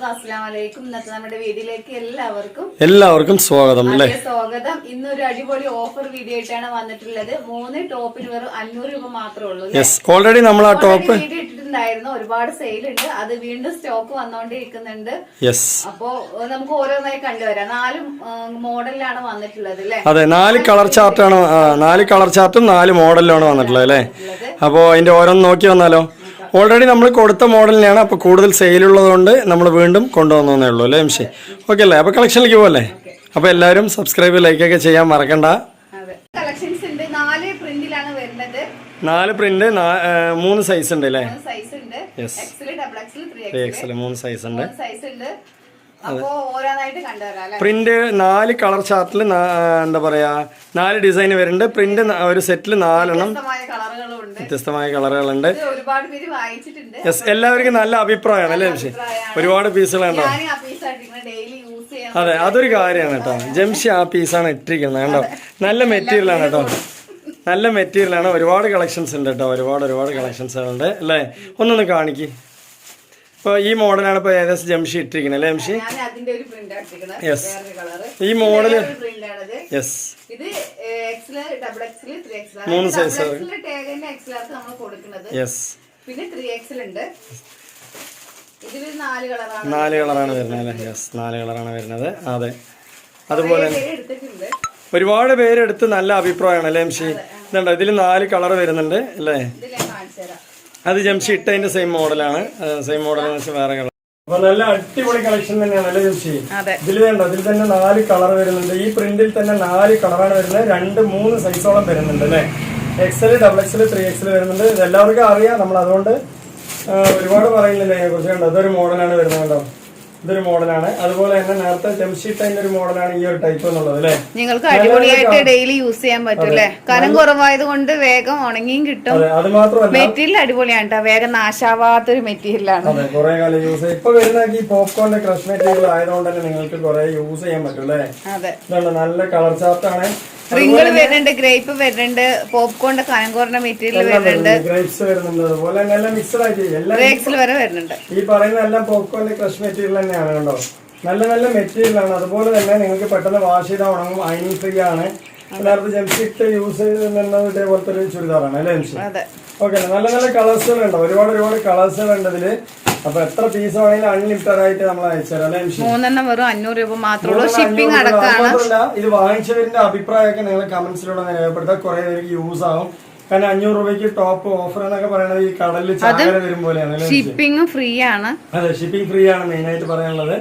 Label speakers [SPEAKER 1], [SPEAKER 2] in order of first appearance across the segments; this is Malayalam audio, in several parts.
[SPEAKER 1] എല്ലാവർക്കും അസ്സാം വലൈക്കും ഇന്നത്തെ നമ്മുടെ വീഡിയോയിലേക്ക് എല്ലാവർക്കും
[SPEAKER 2] എല്ലാവർക്കും സ്വാഗതം അല്ലേ?
[SPEAKER 1] സ്വാഗതം. ഇന്നൊരു അടിപൊളി ഓഫർ വീഡിയോ ആയിട്ടാണ് വന്നിട്ടുള്ളത്. മൂന്ന് ടോപ്പിന് വെറും അഞ്ഞൂറ് രൂപ മാത്രമേ ഉള്ളൂ
[SPEAKER 2] ഓൾറെഡി നമ്മൾ ആ ടോപ്പ്
[SPEAKER 1] ഇട്ടിട്ടുണ്ടായിരുന്നു. ഒരുപാട് സെയിൽ ഉണ്ട്. അത് വീണ്ടും സ്റ്റോക്ക്
[SPEAKER 2] വന്നോണ്ടിരിക്കുന്നുണ്ട്.
[SPEAKER 1] അപ്പോ നമുക്ക് ഓരോന്നായി കണ്ടുവരാം നാല് മോഡലിലാണ് വന്നിട്ടുള്ളത് അല്ലേ?
[SPEAKER 2] അതെ നാല് കളർ ചാർട്ടാണ് നാല് കളർ ചാർട്ടും നാല് മോഡലിലാണ് വന്നിട്ടുള്ളത് അല്ലേ? അപ്പോ അതിന്റെ ഓരോന്ന് നോക്കി വന്നാലോ? ഓൾറെഡി നമ്മൾ കൊടുത്ത മോഡലിനെയാണ് അപ്പോൾ കൂടുതൽ സെയിലുള്ളത് കൊണ്ട് നമ്മൾ വീണ്ടും കൊണ്ടുവന്നേ ഉള്ളൂ അല്ലേ എംഷി ഓക്കെ അല്ലേ? അപ്പോൾ കളക്ഷനിലേക്ക് പോകല്ലേ അപ്പോൾ എല്ലാവരും സബ്സ്ക്രൈബ് ലൈക്കൊക്കെ ചെയ്യാൻ മറക്കണ്ട.
[SPEAKER 1] കളക്ഷൻസ് ഉണ്ട്. നാല് പ്രിന്റിലാണ് വരുന്നത്.
[SPEAKER 2] നാല് പ്രിന്റ് മൂന്ന് സൈസ് ഉണ്ട് അല്ലേ.
[SPEAKER 1] എക്സൽ
[SPEAKER 2] മൂന്ന് സൈസ് ഉണ്ട്. പ്രിന്റ് നാല് കളർ ചാർട്ടിൽ എന്താ പറയാ നാല് ഡിസൈൻ വരുന്നുണ്ട്. പ്രിന്റ് ഒരു സെറ്റിൽ നാലെണ്ണം.
[SPEAKER 1] വ്യത്യസ്തമായ കളറുകളും
[SPEAKER 2] കളറുകളുണ്ട്
[SPEAKER 1] ഒരുപാട് പേര് വാങ്ങിച്ചിട്ടുണ്ട്.
[SPEAKER 2] യെസ് എല്ലാവർക്കും നല്ല അഭിപ്രായമാണ് അല്ലേ ജംഷി ഒരുപാട് പീസുകളുണ്ടോ അതെ അതൊരു കാര്യമാണ് കേട്ടോ. ജംഷി ആ പീസാണ് ഇട്ടിരിക്കുന്നത് കേട്ടോ നല്ല മെറ്റീരിയലാണ് കേട്ടോ. നല്ല മെറ്റീരിയലാണ് ഒരുപാട് കളക്ഷൻസ് ഉണ്ട് കേട്ടോ. ഒരുപാട് ഒരുപാട് കളക്ഷൻസ് ഉണ്ട് അല്ലേ? ഒന്നൊന്ന് കാണിക്ക്. ഇപ്പോൾ ഈ മോഡലാണ് ഇപ്പോൾ ഏകദേശം ജംഷി ഇട്ടിരിക്കുന്നത് അല്ലേ ജംഷി
[SPEAKER 1] യെസ്
[SPEAKER 2] ഈ
[SPEAKER 1] മോഡൽ
[SPEAKER 2] യെസ്
[SPEAKER 1] ഇത് XL double XL three XL
[SPEAKER 2] മൂന്ന് size
[SPEAKER 1] എക്സൽ ടേഗിന്റെ എക്സലാണ് നമ്മൾ കൊടുക്കുന്നത്.
[SPEAKER 2] യെസ്
[SPEAKER 1] പിന്നെ ത്രീ എക്സൽ ഉണ്ട് ഇതിൽ നാല് കളറാണ്
[SPEAKER 2] നാല് കളറാണ് വരുന്നത്. അല്ലേ? യെസ് നാല് കളറാണ് വരുന്നത്. അതെ. അതുപോലെ ഒരുപാട് പേരെടുത്ത് നല്ല അഭിപ്രായമാണ് അല്ലേ ജംഷി ഇതുണ്ടോ? ഇതിൽ നാല് കളർ വരുന്നുണ്ട് അല്ലേ?
[SPEAKER 1] ഇതിൽ
[SPEAKER 2] അത് ജംഷി ഇട്ടതിന്റെ സെയിം മോഡലാണ് സെയിം മോഡൽ എന്ന് വെച്ചാൽ വേറെ കളർ അപ്പൊ നല്ല അടിപൊളി കളക്ഷൻ തന്നെയാണ് അല്ലേ
[SPEAKER 1] ചേച്ചി
[SPEAKER 2] ഇതിൽ വേണ്ട ഇതിൽ തന്നെ നാല് കളർ വരുന്നുണ്ട്. ഈ പ്രിന്റിൽ തന്നെ നാല് കളറാണ് വരുന്നത്. രണ്ട് മൂന്ന് സൈസോളം വരുന്നുണ്ട് അല്ലേ? XL double XL three XL വരുന്നുണ്ട്. ഇതെല്ലാവർക്കും അറിയാം. നമ്മൾ അതുകൊണ്ട് ഒരുപാട് പറയുന്നില്ല അതിനെ കുറിച്ച് കണ്ടോ അതൊരു മോഡലാണ് വരുന്നത് കേട്ടോ ഇതൊരു മോഡലാണ്. അതുപോലെ തന്നെ നേരത്തെ ജംഷീട്ടതിന്റെ ഒരു മോഡലാണ് ഈ ഒരു ടൈപ്പ് എന്നുള്ളത് അല്ലേ?
[SPEAKER 1] നിങ്ങൾക്ക് അടിപൊളിയായിട്ട് ഡെയിലി യൂസ് ചെയ്യാൻ പറ്റും അല്ലേ? കനം കുറവായത് കൊണ്ട് വേഗം ഉണങ്ങിയും കിട്ടും.
[SPEAKER 2] അതെ മാത്രമല്ല
[SPEAKER 1] മെറ്റീരിയൽ അടിപൊളിയാണ് കേട്ടോ വേഗം നാശാവാത്തൊരു മെറ്റീരിയലാണ്
[SPEAKER 2] അതെ കുറെ കാലം യൂസ് ചെയ്യാം. ഇപ്പൊ വരുന്ന ഈ പോപ്കോണിന്റെ ക്രഷ് മെറ്റീരിയൽ ആയതുകൊണ്ട് തന്നെ നിങ്ങൾക്ക് കുറെ യൂസ് ചെയ്യാൻ പറ്റും അല്ലേ?
[SPEAKER 1] അതെ.
[SPEAKER 2] നല്ല കളർ ചാർട്ടാണ്
[SPEAKER 1] റിങ്കിൾ വരുന്നുണ്ട് ഗ്രേപ്പ് വരുന്നുണ്ട് പോപ്കോൺ കാനംകോറിന്റെ മെറ്റീരിയൽ വരുന്നുണ്ട്
[SPEAKER 2] ഗ്രേപ്സ് വരുന്നുണ്ട് അതുപോലെ തന്നെ എല്ലാം മിക്സഡ് ആയിട്ട് എല്ലാം
[SPEAKER 1] വരെ വരുന്നുണ്ട്.
[SPEAKER 2] ഈ പറയുന്ന എല്ലാം പോപ്കോണിന്റെ ക്രഷ് മെറ്റീരിയൽ തന്നെയാണ് കണ്ടോ നല്ല നല്ല മെറ്റീരിയൽ ആണ്. അതുപോലെ തന്നെ നിങ്ങൾക്ക് പെട്ടെന്ന് വാഷ് ചെയ്താൽ ഉണങ്ങും അയിനിങ് ഫ്രീ ആണ്. എല്ലാവർക്കും ജംസിട്ട് യൂസ് ചെയ്ത് ഇതേപോലത്തെ ഒരു ചുരിദാറാണ് അല്ലേ
[SPEAKER 1] അതെ.
[SPEAKER 2] ഓക്കെ നല്ല നല്ല കളേഴ്സുകൾ ഉണ്ട് ഒരുപാട് ഒരുപാട് കളേഴ്സുകൾ ഉണ്ട് ഇതിൽ. അപ്പൊ എത്ര പീസ് വേണമെങ്കിലും അൺലിമിറ്റഡ് ആയിട്ട് നമ്മൾ അയച്ചുതരാം അല്ലേ
[SPEAKER 1] മൂന്നെണ്ണം വെറും അഞ്ഞൂറ് രൂപ മാത്രമേ ഷിപ്പിംഗ്
[SPEAKER 2] മാത്രമല്ല, ഇത് വാങ്ങിച്ചവരിന്റെ അഭിപ്രായമൊക്കെ നിങ്ങൾ കമന്റ്സിലൂടെ രേഖപ്പെടുത്താം. കുറെ പേർക്ക് യൂസ് ആവും. കാരണം അഞ്ഞൂറ് രൂപയ്ക്ക് ടോപ്പ് ഓഫർ എന്നൊക്കെ പറയുന്നത് ഈ കടലിൽ ചാകര വരും പോലെയാണ് ഷിപ്പിംഗ്
[SPEAKER 1] ഷിപ്പിംഗും ഫ്രീ ആണ്.
[SPEAKER 2] അതെ ഷിപ്പിംഗ് ഫ്രീ ആണ് മെയിൻ ആയിട്ട് പറയാനുള്ളത്.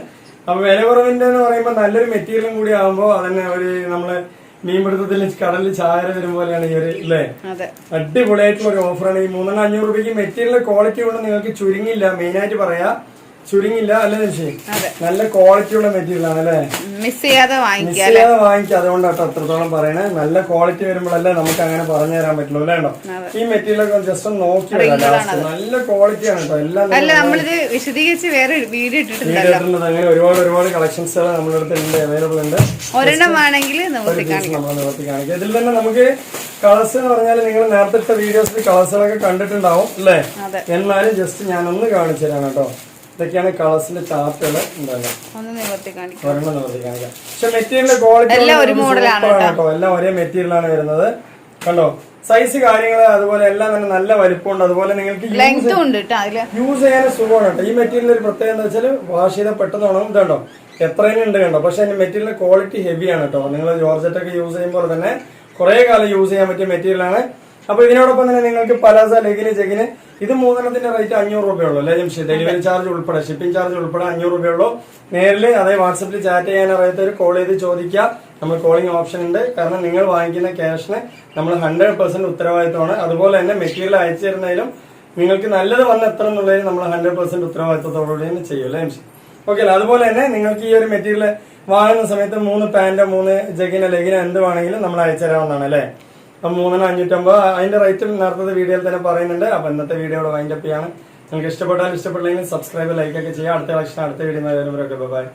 [SPEAKER 2] അപ്പൊ വില കുറവിന്റെ എന്ന് പറയുമ്പോൾ നല്ലൊരു മെറ്റീരിയലും കൂടി ആകുമ്പോൾ അതന്നെ ഒരു നമ്മൾ മീൻപിടുത്തത്തിൽ കടലിൽ ചായ വരും പോലെയാണ് ഈ ഒരു അല്ലേ അടിപൊളിയായിട്ടുള്ള ഒരു ഓഫറാണ് ഈ മൂന്നെണ്ണം അഞ്ഞൂറ് രൂപയ്ക്ക് മെറ്റീരിയൽ ക്വാളിറ്റി കൊണ്ട് നിങ്ങൾക്ക് ചുരുങ്ങില്ല. മെയിൻ ആയിട്ട് പറയാ ചുരുങ്ങില്ല അല്ലേ
[SPEAKER 1] ചേച്ചി.
[SPEAKER 2] നല്ല ക്വാളിറ്റിയുള്ള മെറ്റീരിയൽ ആണ് അല്ലേ?
[SPEAKER 1] മിസ് ചെയ്യാതെ
[SPEAKER 2] മിസ് ചെയ്യാതെ വാങ്ങിക്കുക അതുകൊണ്ടാണ് എത്രത്തോളം പറയണേ. നല്ല ക്വാളിറ്റി വരുമ്പോഴല്ലേ നമുക്ക് അങ്ങനെ പറഞ്ഞു തരാൻ പറ്റുള്ളൂ അല്ലേ ഉണ്ടോ ഈ മെറ്റീരിയൽ ഒക്കെ ജസ്റ്റ് ഒന്ന് നോക്കി നല്ല ക്വാളിറ്റി ക്വാളിറ്റിയാണ് കേട്ടോ എല്ലാം
[SPEAKER 1] നമ്മളിത് വിശദീകരിച്ച് വേറെ വീഡിയോ
[SPEAKER 2] ഇട്ടിട്ടുണ്ട് അങ്ങനെ ഒരുപാട് ഒരുപാട് കളക്ഷൻസ് നമ്മുടെ അടുത്ത് ഉണ്ട് അവൈലബിൾ ഉണ്ട്.
[SPEAKER 1] ഒരെണ്ണം ആണെങ്കിൽ നിവർത്തി
[SPEAKER 2] കാണിക്കാം. ഇതിൽ തന്നെ നമുക്ക് കളേഴ്സ് എന്ന് പറഞ്ഞാൽ നിങ്ങൾ നേരത്തെ വീഡിയോസിൽ കളേഴ്സുകളൊക്കെ കണ്ടിട്ടുണ്ടാവും അല്ലേ? എന്നാലും ജസ്റ്റ് ഞാനൊന്ന് ഒന്ന് കാണിച്ചു തരാം കേട്ടോ. ഇതൊക്കെയാണ് കളേഴ്സിന്റെ ചാർട്ടുകൾ
[SPEAKER 1] ഒന്ന് നിവർത്തി കാണിക്കാം.
[SPEAKER 2] ഒരെണ്ണം നിവർത്തി കാണിക്കാം. പക്ഷെ മെറ്റീരിയലിന്റെ ക്വാളിറ്റി
[SPEAKER 1] എല്ലാം ഒരു മോഡലാണ്
[SPEAKER 2] കേട്ടോ. എല്ലാം ഒരേ മെറ്റീരിയലാണ് വരുന്നത്. കണ്ടോ? സൈസ് കാര്യങ്ങൾ അതുപോലെ എല്ലാം തന്നെ നല്ല വലിപ്പമുണ്ട്. അതുപോലെ നിങ്ങൾക്ക് യൂസ്
[SPEAKER 1] കേട്ടോ
[SPEAKER 2] ചെയ്യാൻ സുഖമാണ് കേട്ടോ. ഈ മെറ്റീരിയൽ ഒരു പ്രത്യേകത എന്താ വെച്ചാൽ വാഷ് ചെയ്താൽ പെട്ടെന്ന് ഉണങ്ങും. ഇതുണ്ടോ എത്രയും ഉണ്ട് കണ്ടോ? പക്ഷെ അതിന്റെ മെറ്റീരിയൽ ക്വാളിറ്റി ഹെവിയാണ് കേട്ടോ. നിങ്ങൾ ജോർജറ്റ് ഒക്കെ യൂസ് ചെയ്യുമ്പോൾ തന്നെ കുറെ കാലം യൂസ് ചെയ്യാൻ പറ്റിയ മെറ്റീരിയലാണ് അപ്പൊ ഇതിനോടൊപ്പം തന്നെ നിങ്ങൾക്ക് പലാസ ലെഗിന് ചെഗിന് ഇത് മൂന്നെണ്ണത്തിന്റെ റേറ്റ് അഞ്ഞൂറ് രൂപയുള്ളൂ അല്ലെ നിമിഷം ഡെലിവറി ചാർജ് ഉൾപ്പെടെ ഷിപ്പിംഗ് ചാർജ് ഉൾപ്പെടെ അഞ്ഞൂറ് രൂപയുള്ളൂ. നേരിൽ അതേ വാട്സപ്പിൽ ചാറ്റ് ചെയ്യാൻ അറിയാത്തവർ കോൾ ചെയ്ത് ചോദിക്കുക. നമ്മൾ കോളിംഗ് ഓപ്ഷൻ ഉണ്ട്. കാരണം നിങ്ങൾ വാങ്ങിക്കുന്ന ക്യാഷിന് നമ്മൾ ഹൺഡ്രഡ് പെർസെന്റ് ഉത്തരവാദിത്തമാണ് അതുപോലെ തന്നെ മെറ്റീരിയൽ അയച്ചു തരുന്നതിലും നിങ്ങൾക്ക് നല്ലത് വന്ന എത്ര എന്നുള്ളതിന് നമ്മൾ ഹൺഡ്രഡ് പെർസെന്റ് ഉത്തരവാദിത്തത്തോടുകൂടി തന്നെ ചെയ്യും അല്ലേ ഓക്കെ അല്ല? അതുപോലെ തന്നെ നിങ്ങൾക്ക് ഈ ഒരു മെറ്റീരിയൽ വാങ്ങുന്ന സമയത്ത് മൂന്ന് പാന്റ് മൂന്ന് ജഗിനോ ലെഗിനോ എന്ത് വേണമെങ്കിലും നമ്മൾ അയച്ചു തരാവുന്നതാണ് അല്ലേ? മൂന്നെണ്ണം അഞ്ഞൂറ്റമ്പത്. അതിന്റെ റേറ്റും നേരത്തെ വീഡിയോയിൽ തന്നെ പറയുന്നുണ്ട്. അപ്പൊ ഇന്നത്തെ വീഡിയോ ഇവിടെ വൈൻഡപ്പ് ചെയ്യാണ്. നിങ്ങൾക്ക് ഇഷ്ടപ്പെട്ടാൽ ഇഷ്ടപ്പെട്ടില്ലെങ്കിൽ സബ്സ്ക്രൈബ് ലൈക്ക് ഒക്കെ ചെയ്യാം അടുത്ത കളക്ഷൻ അടുത്ത വീഡിയോ വരുന്നവരൊക്കെ. ബൈ